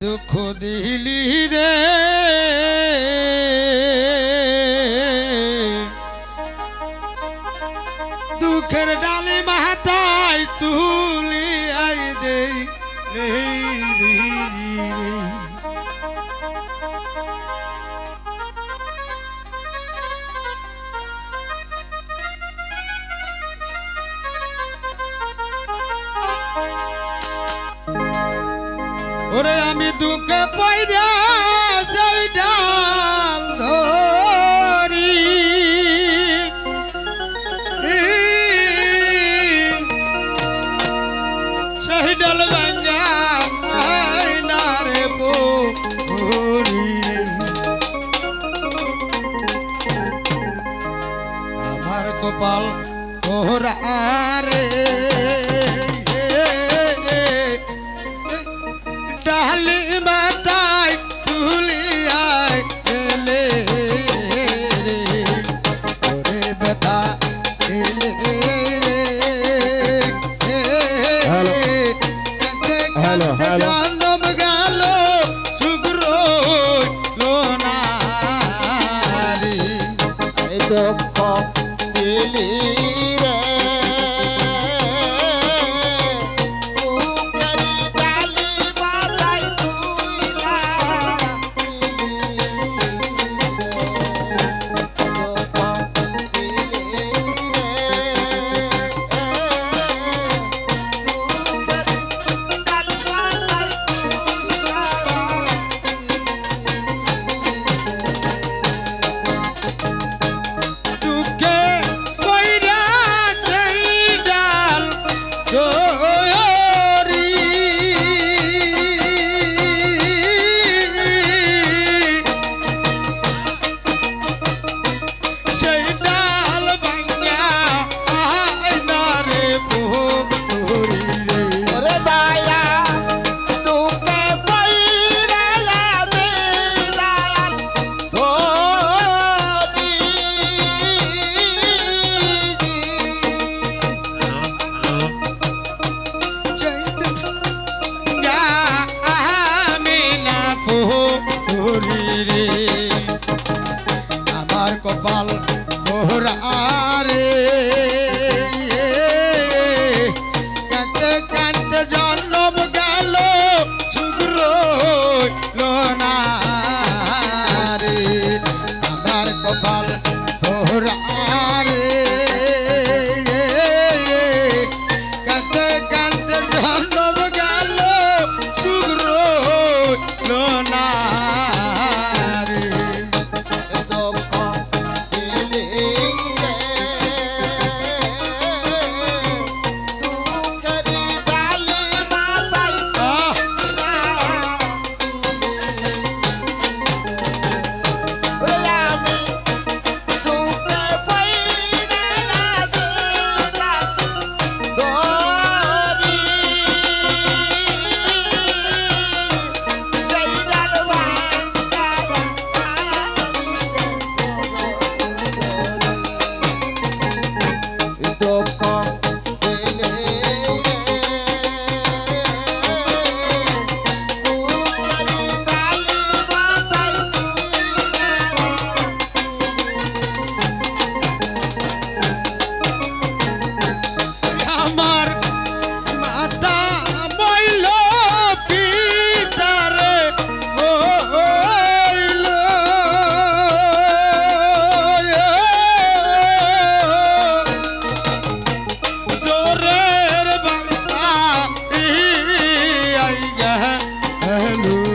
দুঃখ দিলি রে ওরে আমি দুঃখে পয়রা যাই ডাল ধরি। সেই ডাল ভাঙ্গা না রে বরি আমার কপাল রে। ली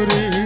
রে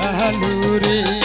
বাহালুরে